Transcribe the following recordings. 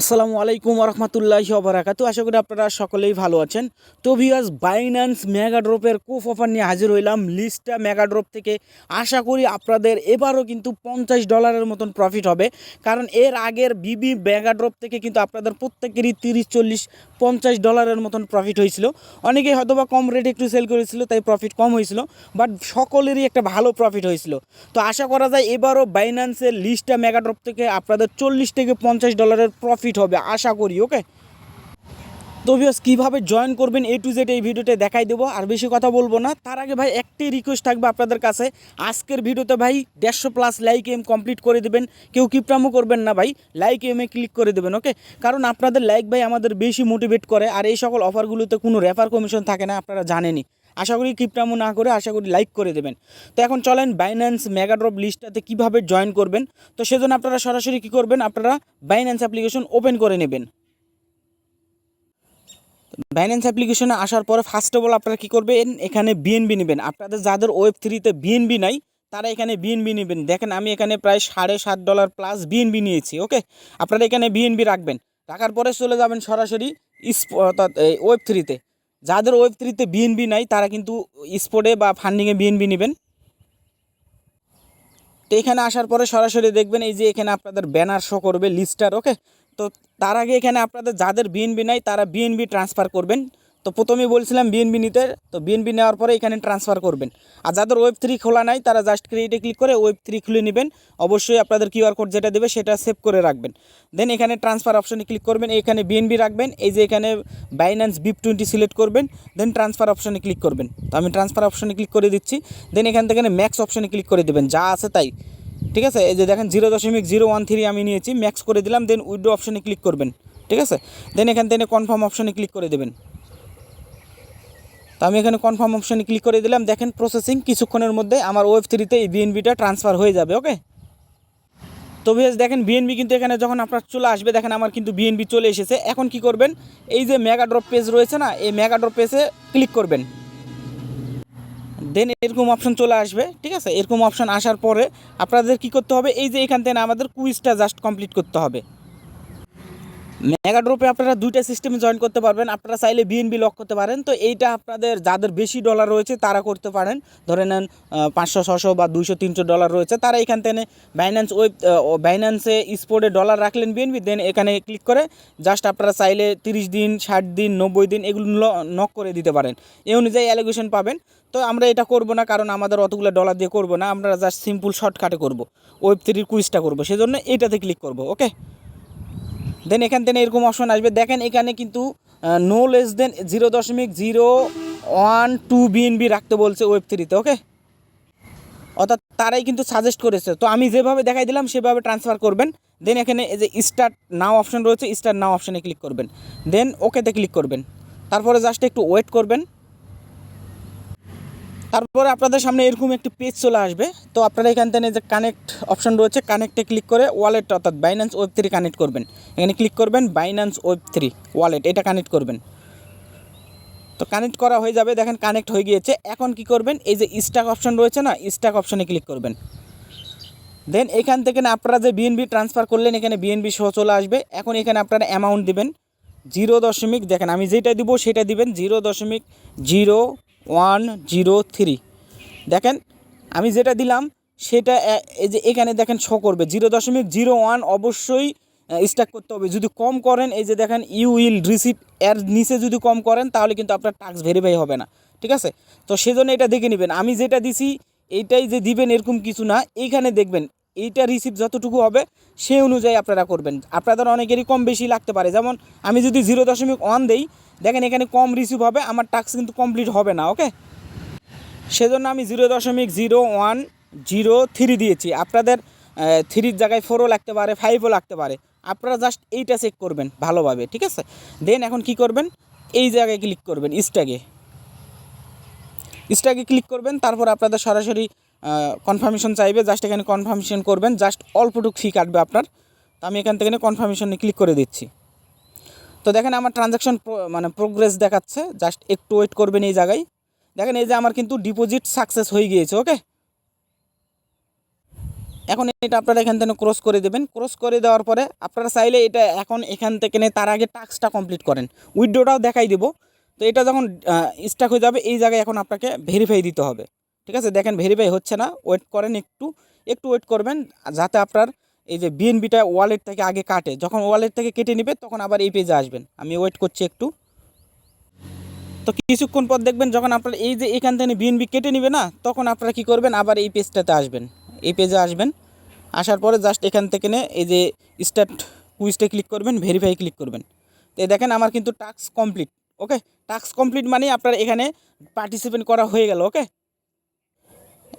আসসালামু আলাইকুম রহমতুল্লাহি ওবরাকাতু আশা করি আপনারা সকলেই ভালো আছেন। তো ভিউয়ার্স বাইন্যান্স মেগা ড্রপের কুফ অফার নিয়ে হাজির হইলাম। লিস্টটা মেগা ড্রপ থেকে আশা করি আপনাদের এবারও কিন্তু পঞ্চাশ ডলারের মতন প্রফিট হবে। কারণ এর আগের বিবি মেগা ড্রপ থেকে কিন্তু আপনাদের প্রত্যেকেরই তিরিশ, চল্লিশ, পঞ্চাশ ডলারের মতন প্রফিট হয়েছিল। অনেকেই হয়তো বা কম রেটে একটু সেল করেছিল, তাই প্রফিট কম হয়েছিল। বাট সকলেরই একটা ভালো প্রফিট হয়েছিল। তো আশা করা যায় এবারও বাইন্যান্সের লিস্টটা মেগা ড্রপ থেকে আপনাদের চল্লিশ থেকে পঞ্চাশ ডলারের প্রফিট হবে, আশা করি ওকে তো ভিউস কীভাবে জয়েন করবেন এ টু জেড এই ভিডিওতে দেখাই দেবো, আর বেশি কথা বলব না। তার আগে ভাই একটাই রিকোয়েস্ট থাকবে আপনাদের কাছে। আজকের ভিডিওতে ভাই, দেড়শো প্লাস লাইক এম কমপ্লিট করে দেবেন। কেউ কিপ্রামো করবেন না ভাই লাইক এমে ক্লিক করে দেবেন ওকে কারণ আপনাদের লাইক ভাই আমাদের বেশি মোটিভেট করে, আর এই সকল অফারগুলোতে কোনো রেফার কমিশন থাকে না, আপনারা জানেনই। আশা করি কিপটামো না করে, আশা করি লাইক করে দেবেন। তো এখন চলেন বাইন্যান্স মেগাড্রপ লিস্টটাতে কীভাবে জয়েন করবেন। তো সেজন্য আপনারা সরাসরি কী করবেন? আপনারা বাইন্যান্স অ্যাপ্লিকেশন ওপেন করে নেবেন। বাইন্যান্স অ্যাপ্লিকেশনে আসার পরে ফার্স্ট অফ অল আপনারা কী করবেন? এখানে বিএনবি নেবেন। আপনাদের যাদের ওয়েব থ্রিতে বিএনবি নাই, তারা এখানে বিএনবি নেবেন। দেখেন আমি এখানে প্রায় সাড়ে সাত ডলার প্লাস বিএনবি নিয়েছি ওকে আপনারা এখানে বিএনবি রাখবেন। রাখার পরে চলে যাবেন সরাসরি অর্থাৎ ওয়েব থ্রিতে যাদের ওয়েব থ্রিতে বিএনবি নাই, তারা কিন্তু স্পোর্টে বা ফান্ডিংয়ে বিএনবি নেবেন। তো এখানে আসার পরে সরাসরি দেখবেন এই যে এখানে আপনাদের ব্যানার শো করবে লিস্টার ওকে তো তার আগে এখানে আপনাদের যাদের বিএনবি নাই, তারা বিএনবি ট্রান্সফার করবেন। তো প্রথমেই বলছিলাম বিএনবি নিতে, তো বিএনবি নেওয়ার পরে এখানে ট্রান্সফার করবেন। আর যাদের ওয়েব থ্রি খোলা নাই, তারা জাস্ট ক্রিয়েটে ক্লিক করে ওয়েব থ্রি খুলে নেবেন। অবশ্যই আপনাদের কিউআর কোড যেটা দেবে, সেটা সেভ করে রাখবেন। দেন এখানে ট্রান্সফার অপশনে ক্লিক করবেন, এখানে বিএনবি রাখবেন, এই যে এখানে বাইন্যান্স বিপ টোয়েন্টি সিলেক্ট করবেন দেন ট্রান্সফার অপশনে ক্লিক করবেন। তো আমি ট্রান্সফার অপশনে ক্লিক করে দিচ্ছি দেন এখান থেকে ম্যাক্স অপশনে ক্লিক করে দেবেন, যা আছে তাই। ঠিক আছে? এই যে দেখেন জিরো দশমিক জিরো ওয়ান থ্রি আমি নিয়েছি ম্যাক্স করে দিলাম দেন উইডো অপশনে ক্লিক করবেন। ঠিক আছে? দেন এখান থেকে কনফার্ম অপশনে ক্লিক করে দেবেন। তো আমি এখানে কনফার্ম অপশনে ক্লিক করে দিলাম। দেখেন প্রসেসিং কিছুক্ষণের মধ্যে আমার ওয়েব থ্রিতে এই বিএনবিটা ট্রান্সফার হয়ে যাবে ওকে তো বেশ দেখেন বিএনবি কিন্তু এখানে যখন আপনার চলে আসবে, দেখেন আমার কিন্তু বিএনবি চলে এসেছে। এখন কি করবেন? এই যে মেগা ড্রপ পেজ রয়েছে না, এই মেগা ড্রপ পেজে ক্লিক করবেন। দেন এরকম অপশন চলে আসবে, ঠিক আছে? এরকম অপশন আসার পরে আপনাদের কি করতে হবে? এই যে এখান থেকে আমাদের কুইজটা জাস্ট কমপ্লিট করতে হবে। মেগা ড্রপে আপনারা দুইটা সিস্টেমে জয়েন করতে পারবেন। আপনারা চাইলে বিএনবি লক করতে পারেন। তো এইটা আপনাদের যাদের বেশি ডলার রয়েছে, তারা করতে পারেন। ধরে নেন পাঁচশো ছশো বা দুইশো, তিনশো ডলার রয়েছে, তারা এখান থেকে বাইন্যান্স ওয়েব বাইন্যান্সে স্পোর্টে ডলার রাখলেন বিএনবি দেন এখানে ক্লিক করে জাস্ট আপনারা চাইলে তিরিশ দিন, ষাট দিন, নব্বই দিন এগুলো নক করে দিতে পারেন। এই অনুযায়ী অ্যালিগেশন পাবেন। তো আমরা এটা করব না, কারণ আমাদের অতগুলো ডলার দিয়ে করব না। আমরা জাস্ট সিম্পল শর্টকাটে করব। ওয়েব থ্রির কুইজটা করব। সেজন্য এইটাতে ক্লিক করব ওকে দেন এখান থেকে এরকম অপশন আসবে। দেখেন এখানে কিন্তু নো লেস দেন জিরো দশমিক জিরো ওয়ান টু বিএনবি রাখতে বলছে ওয়েব থ্রিতে ওকে অর্থাৎ তারাই কিন্তু সাজেস্ট করেছে। তো আমি যেভাবে দেখাই দিলাম, সেভাবে ট্রান্সফার করবেন। দেন এখানে এই যে স্টার্ট নাও অপশন রয়েছে স্টার্ট নাও অপশানে ক্লিক করবেন। দেন ওকেতে ক্লিক করবেন। তারপরে জাস্ট একটু ওয়েট করবেন। তারপরে আপনাদের সামনে এরকম একটি পেজ চলে আসবে। তো আপনারা এখান থেকে যে কানেক্ট অপশন রয়েছে কানেক্টে ক্লিক করে ওয়ালেট অর্থাৎ বাইন্যান্স ওয়েব থ্রি কানেক্ট করবেন। এখানে ক্লিক করবেন বাইন্যান্স ওয়েব থ্রি ওয়ালেট এটা কানেক্ট করবেন। তো কানেক্ট করা হয়ে যাবে, দেখেন কানেক্ট হয়ে গিয়েছে। এখন কি করবেন? এই যে স্টাক অপশন রয়েছে না স্টাক অপশনে ক্লিক করবেন। দেন এখান থেকে না আপনারা যে বিএনবি ট্রান্সফার করলেন, এখানে বিএনবি সহ চলে আসবে। এখন এখানে আপনারা অ্যামাউন্ট দিবেন। জিরো দশমিক, দেখেন আমি যেটা দিব সেটা দিবেন। জিরো দশমিক জিরো ওয়ান জিরো থ্রি। দেখেন, আমি যেটা দিলাম, সেটা এই যে এখানে দেখেন শো করবে। জিরো দশমিক জিরো ওয়ান অবশ্যই স্টাক করতে হবে। যদি কম করেন, এই যে দেখেন ইউ উইল রিসিভ এর নিচে যদি কম করেন, তাহলে কিন্তু আপনার টাক্স ভেরিফাই হবে না। ঠিক আছে? তো সেজন্য এটা দেখে নেবেন। আমি যেটা দিছি এইটাই যে দিবেন এরকম কিছু না। এইখানে দেখবেন এইটা রিসিভ যতটুকু হবে সেই অনুযায়ী আপনারা করবেন। আপনাদের অনেকেরই কম বেশি লাগতে পারে। যেমন, আমি যদি জিরো দশমিক ওয়ান দিই, দেখেন এখানে কম রিসিভ হবে, আমার টাস্ক কিন্তু কমপ্লিট হবে না ওকে সেজন্য আমি জিরো দশমিক জিরো ওয়ান জিরো থ্রি দিয়েছি। আপনাদের থ্রির জায়গায় ফোরও লাগতে পারে ফাইভও লাগতে পারে। আপনারা জাস্ট এইটা চেক করবেন ভালোভাবে, ঠিক আছে? দেন এখন কি করবেন? এই জায়গায় ক্লিক করবেন স্ট্যাগে স্ট্যাগে ক্লিক করবেন, তারপর আপনাদের সরাসরি কনফার্মেশন চাইবে জাস্ট এখানে কনফার্মেশন করবেন জাস্ট অল্পটুক ফি কাটবে আপনার। তো আমি এখান থেকে কনফার্মেশনে ক্লিক করে দিচ্ছি। তো দেখেন আমার ট্রানজ্যাকশন মানে প্রোগ্রেস দেখাচ্ছে জাস্ট একটু ওয়েট করবেন এই জায়গায়। দেখেন এই যে আমার কিন্তু ডিপোজিট সাকসেস হয়ে গিয়েছে ওকে এখন এটা আপনারা এখান থেকে ক্রস করে দেবেন। ক্রস করে দেওয়ার পরে আপনারা চাইলে এটা এখন এখান থেকে নিয়ে তার আগে টাস্কটা কমপ্লিট করেন। উইড্রোটাও দেখাই দেবো। তো এটা যখন স্টাক হয়ে যাবে, এই জায়গায় এখন আপনাকে ভেরিফাই দিতে হবে। ঠিক আছে? দেখেন ভেরিফাই হচ্ছে না। ওয়েট করেন একটু। একটু ওয়েট করবেন যাতে আপনার এই যে বিএনবিটা ওয়ালেট থেকে আগে কাটে। যখন ওয়ালেট থেকে কেটে নেবে, তখন আবার এই পেজে আসবেন। আমি ওয়েট করছি একটু। তো কিছুক্ষণ পর দেখবেন যখন আপনার এই যে এখান থেকে বিএনবি কেটে নেবে না, তখন আপনারা কী করবেন? আবার এই পেজটাতে আসবেন। এই পেজে আসবেন। আসার পরে জাস্ট এখান থেকে নে, এই যে স্টার্ট কুইজটা ক্লিক করবেন ভেরিফাই ক্লিক করবেন। তো দেখেন, আমার কিন্তু task complete okay task complete মানে আপনার এখানে পার্টিসিপেন্ট করা হয়ে গেল ওকে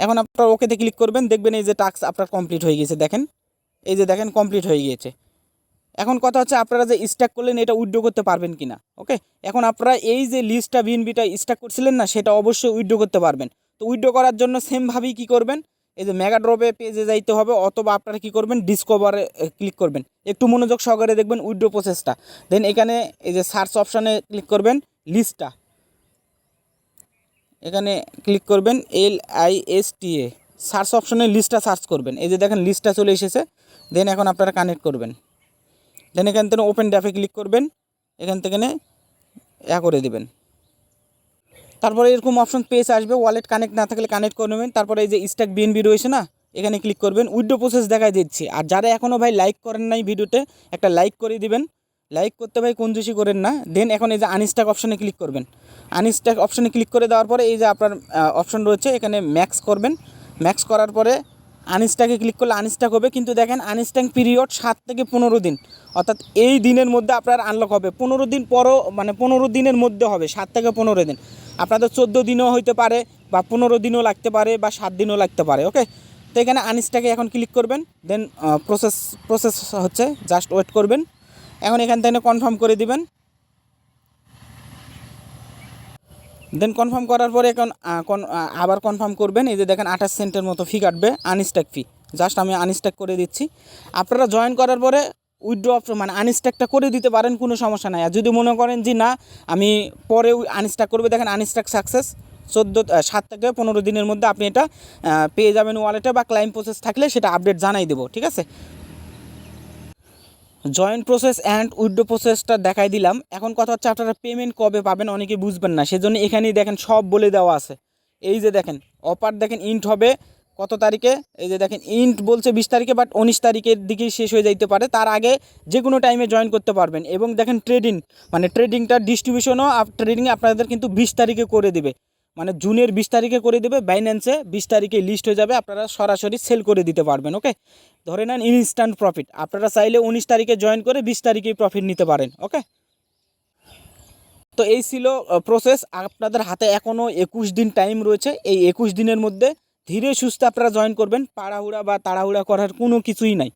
এখন আপনার ওকেতে ক্লিক করবেন, দেখবেন এই যে টাস্ক আপনার কমপ্লিট হয়ে গেছে, দেখেন। এই যে দেখেন কমপ্লিট হয়ে গিয়েছে। এখন কথা হচ্ছে আপনারা যে স্ট্যাক করলেন, এটা উইথড্র করতে পারবেন কি না ওকে এখন আপনারা এই যে লিস্টটা বিএনবিটা স্ট্যাক করছিলেন না, সেটা অবশ্যই উইথড্র করতে পারবেন। তো উইথড্র করার জন্য সেমভাবেই কী করবেন? এই যে মেগা ড্রপে পেজে যাইতে হবে, অথবা আপনারা কী করবেন? ডিসকভারে ক্লিক করবেন। একটু মনোযোগ সহকারে দেখবেন উইথড্র প্রসেসটা দেন এখানে এই যে সার্চ অপশানে ক্লিক করবেন লিস্টটা এখানে ক্লিক করবেন L I S T A search অপশনে লিস্টটা সার্চ করবেন। এই যে দেখেন লিস্টটা চলে এসেছে। দেন এখন আপনারা কানেক্ট করবেন। দেন এখান থেকে ওপেন ড্যাফে ক্লিক করবেন। এখান থেকে ইয়া করে দেবেন। তারপরে এরকম অপশন পেজ আসবে। ওয়ালেট কানেক্ট না থাকলে কানেক্ট করে নেবেন। তারপরে এই যে স্ট্যাক বিএনবি রয়েছে না, এখানে ক্লিক করবেন। উইড্রো প্রসেস দেখাই দিচ্ছি। আর যারা এখনও ভাই লাইক করেন নাই ভিডিওতে, একটা লাইক করে দিবেন। লাইক করতে ভাই কঞ্জুসি করেন না। দেন এখন এই যে আনস্ট্যাক অপশনে ক্লিক করবেন। আনস্ট্যাক অপশনে ক্লিক করে দেওয়ার পরে এই যে আপনার অপশন রয়েছে, এখানে ম্যাক্স করবেন। ম্যাক্স করার পরে আনস্ট্যাকে ক্লিক করলে আনস্ট্যাক হবে। কিন্তু দেখেন আনস্ট্যাক পিরিয়ড সাত থেকে পনেরো দিন। অর্থাৎ এই দিনের মধ্যে আপনার আনলক হবে। পনেরো দিন পরও মানে পনেরো দিনের মধ্যে হবে, সাত থেকে পনেরো দিন। আপনাদের চোদ্দ দিনও হইতে পারে, বা পনেরো দিনও লাগতে পারে, বা সাত দিনও লাগতে পারে ওকে তো এখানে আনস্ট্যাকে এখন ক্লিক করবেন। দেন প্রসেস প্রসেস হচ্ছে জাস্ট ওয়েট করবেন। এখন এখান থেকে কনফার্ম করে দিবেন। দেন কনফার্ম করার পরে এখন আবার কনফার্ম করবেন। এই যে দেখেন আঠাশ সেন্টের মতো ফি কাটবে আনস্ট্যাক ফি জাস্ট আমি আনস্ট্যাক করে দিচ্ছি। আপনারা জয়েন করার পরে উইথড্র অপশন মানে আনস্ট্যাকটা করে দিতে পারেন, কোনো সমস্যা নাই। আর যদি মনে করেন যে না, আমি পরে আনস্ট্যাক করবে, দেখেন আনস্ট্যাক সাকসেস চোদ্দ সাত থেকে পনেরো দিনের মধ্যে আপনি এটা পেয়ে যাবেন ওয়ালেটে বা ক্লাইম প্রসেস থাকলে সেটা আপডেট জানাই দেবো, ঠিক আছে? জয়েন্ট প্রসেস অ্যান্ড উইডো প্রসেসটা দেখাই দিলাম। এখন কথা হচ্ছে আপনারা পেমেন্ট কবে পাবেন অনেকে বুঝবেন না। সেজন্য এখানেই দেখেন সব বলে দেওয়া আছে। এই যে দেখেন অপার দেখেন ইন্ট হবে, কত তারিখে? এই যে দেখেন ইন্ট বলছে বিশ তারিখে বাট উনিশ তারিখের দিকেই শেষ হয়ে যাইতে পারে। তার আগে যে কোনো টাইমে জয়েন করতে পারবেন। এবং দেখেন ট্রেডিং মানে ট্রেডিংটা ডিস্ট্রিবিউশনও ট্রেডিংয়ে আপনাদের কিন্তু বিশ তারিখে করে দিবে। মানে জুনের বিশ তারিখে করে দেবে বাইন্যান্সে বিশ তারিখে লিস্ট হয়ে যাবে, আপনারা সরাসরি সেল করে দিতে পারবেন ওকে ধরে নেন ইনস্ট্যান্ট প্রফিট আপনারা চাইলে উনিশ তারিখে জয়েন করে বিশ তারিখেই প্রফিট নিতে পারেন ওকে তো এই ছিল প্রসেস আপনাদের হাতে এখনও একুশ দিন টাইম রয়েছে, এই একুশ দিনের মধ্যে ধীরে সুস্থে আপনারা জয়েন করবেন, পাড়াহুড়া বা তাড়াহুড়া করার কোনো কিছুই নাই।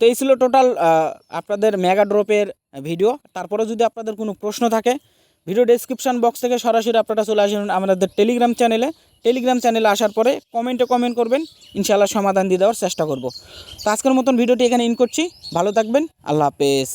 তো এই ছিল টোটাল আপনাদের মেগা ড্রপের ভিডিও তারপরে যদি আপনাদের কোনো প্রশ্ন থাকে ভিডিও ডেসক্রিপশন বক্স থেকে সরাসরি আপনারা চলে আসুন আমাদের টেলিগ্রাম চ্যানেলে টেলিগ্রাম চ্যানেলে আসার পরে কমেন্টে কমেন্ট করবেন, ইনশাআল্লাহ সমাধান দিয়ে দেওয়ার চেষ্টা করব। তো আজকের মতন ভিডিওটি এখানে ইন করছি। ভালো থাকবেন, আল্লাহ হাফেজ।